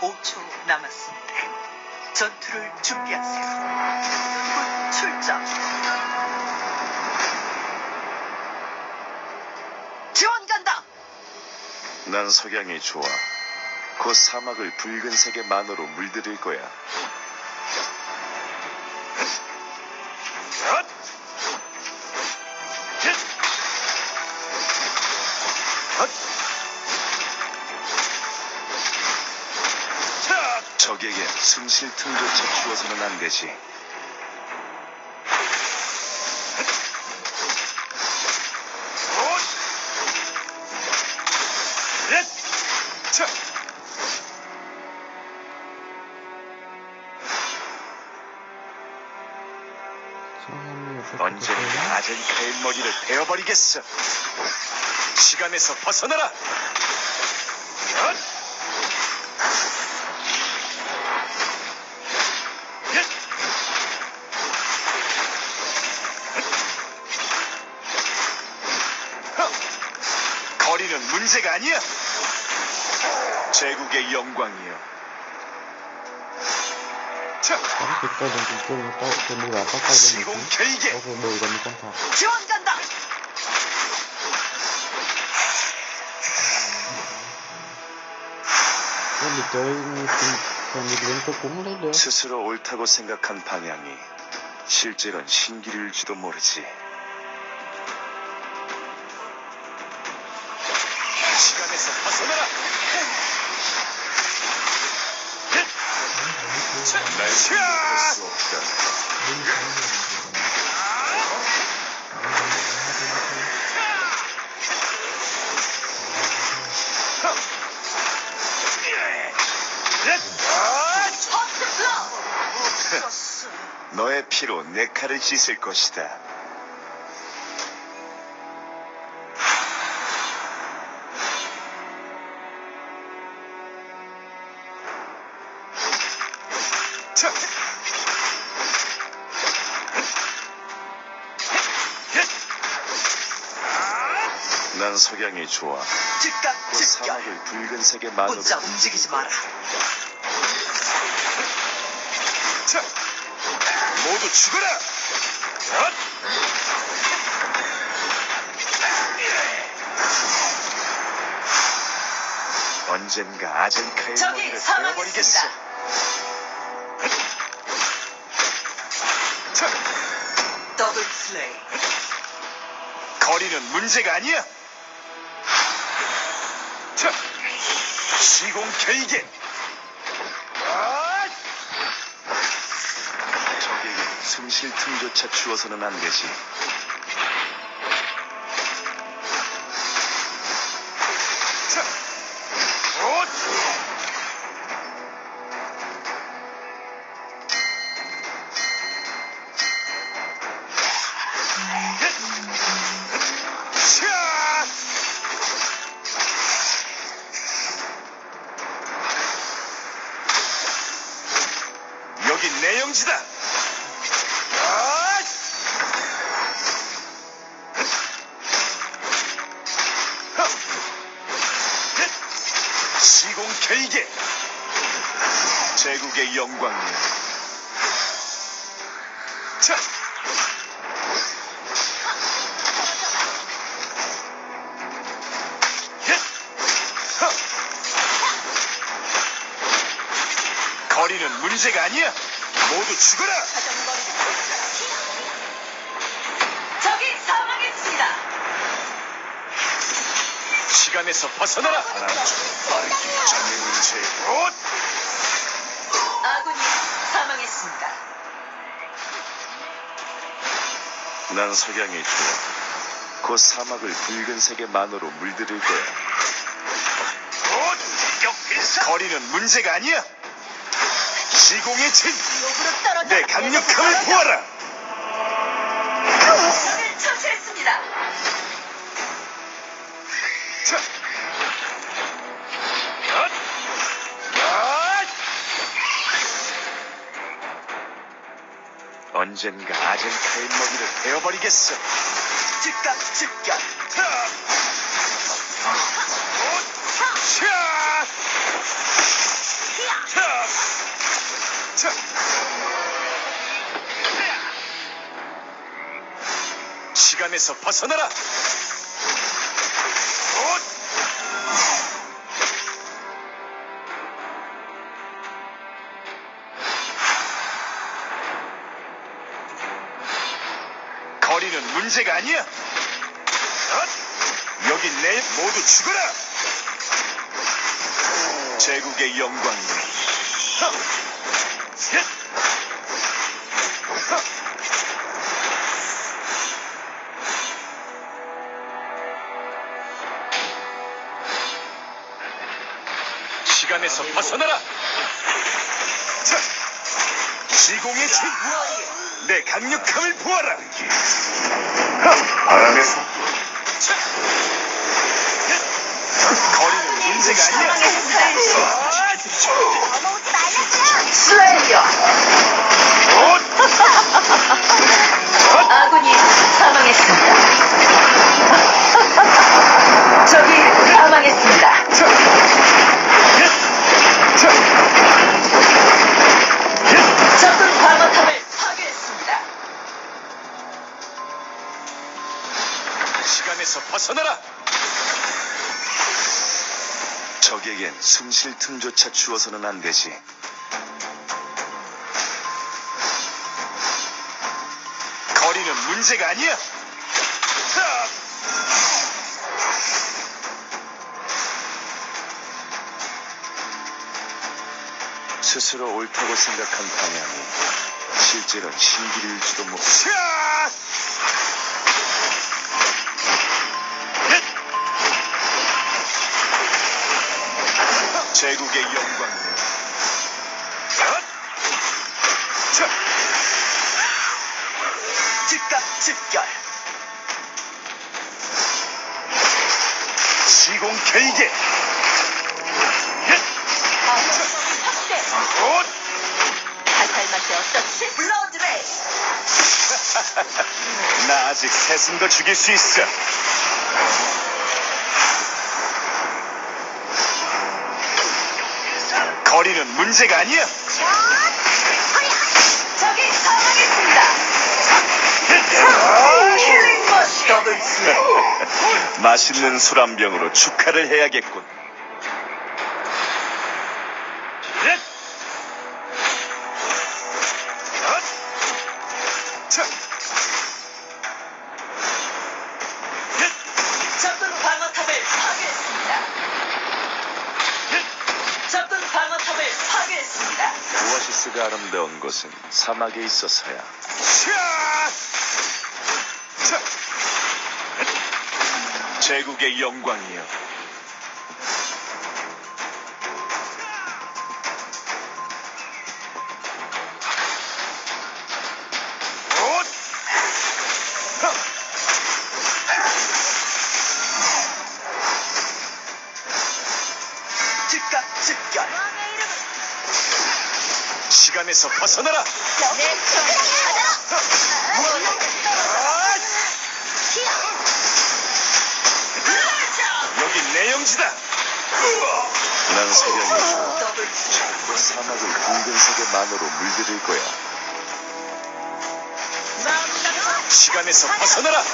5초 남았습니다. 전투를 준비하세요. 군 출정. 지원 간다. 난 석양이 좋아. 곧 사막을 붉은색의 만호로 물들일 거야. 적에게 숨 쉴 틈조차 주어서는 안 되지. 언젠가? 아젠카의 머리를 베어버리겠어. 시간에서 벗어나라. 거리는 문제가 아니야. 제국의 영광이요. 자, 시공 thằng 지원 간다. 스스로 옳다고 생각한 방향이 실제로는 신기일지도 모르지. 에서 벗어나라. 날 생각할 수 없다. 헛슬러. 너의 피로 내 칼을 씻을 것이다. 난 석양이 좋아. 즉각 곧 즉결. 사막을 붉은색의 만으로 문자 움직이지 마라. 자, 모두 죽어라! 엇! 언젠가 아젠카의 적이 머리를 사망했습니다. 베어버리겠어. 자, 더블 플레이. 거리는 문제가 아니야. 자, 시공. 엇! 적에게 숨쉴 틈조차 주어서는 안 되지. 시공 결계. 제국의 영광이야. 자. 거리는 문제가 아니야. 모두 죽어라. 시간에서 벗어나라. 빠르게 장애 문제. 곧 아군이 사망했습니다. 난 석양이 좋아. 곧 사막을 붉은색의 만호로 물들일 거야. 거리는 문제가 아니야. 시공의 진. 떨어져. 내 강력함을 보아라. 적을 처치했습니다. 언젠가 아젠카의 먹이를 베어버리겠어. 즉각! 자. 시간에서 벗어나라. 문제가 아니야. 엇! 여기 내 모두 죽어라. 제국의! 헉! 시간에서 벗어나라. 자, 시공의 진, 내 강력함을 보아라. 바람에서. 거리는 문제가 아니야. 슬레이어! 어? 아군이 사망했습니다. 적이 사망했습니다. 적에겐 숨 쉴 틈조차 주어서는 안 되지. 거리는 문제가 아니야. 자! 스스로 옳다고 생각한 방향이 실제로는 신길일지도 못. 자! 제국의. 자! 즉각 즉결. 시공 결계. 방어성이 확대. 곧! 살살 맛이 어떻지? 블러드 레이. 나 아직 새순도 죽일 수 있어. 거리는 문제가 아니야. 적이 사망했습니다. 킬링 머신. 더블 슬레이. 맛있는 술 한 병으로 축하를 해야겠군. 오아시스가 아름다운 곳은 사막에 있어서야. 제국의 영광이여. 시간에서 벗어나라. 내 여기 내 영지다. 난 세상이 더블 슬레이. 사막을 붉은 색의 만으로 물들일 거야. 시간에서 벗어나라.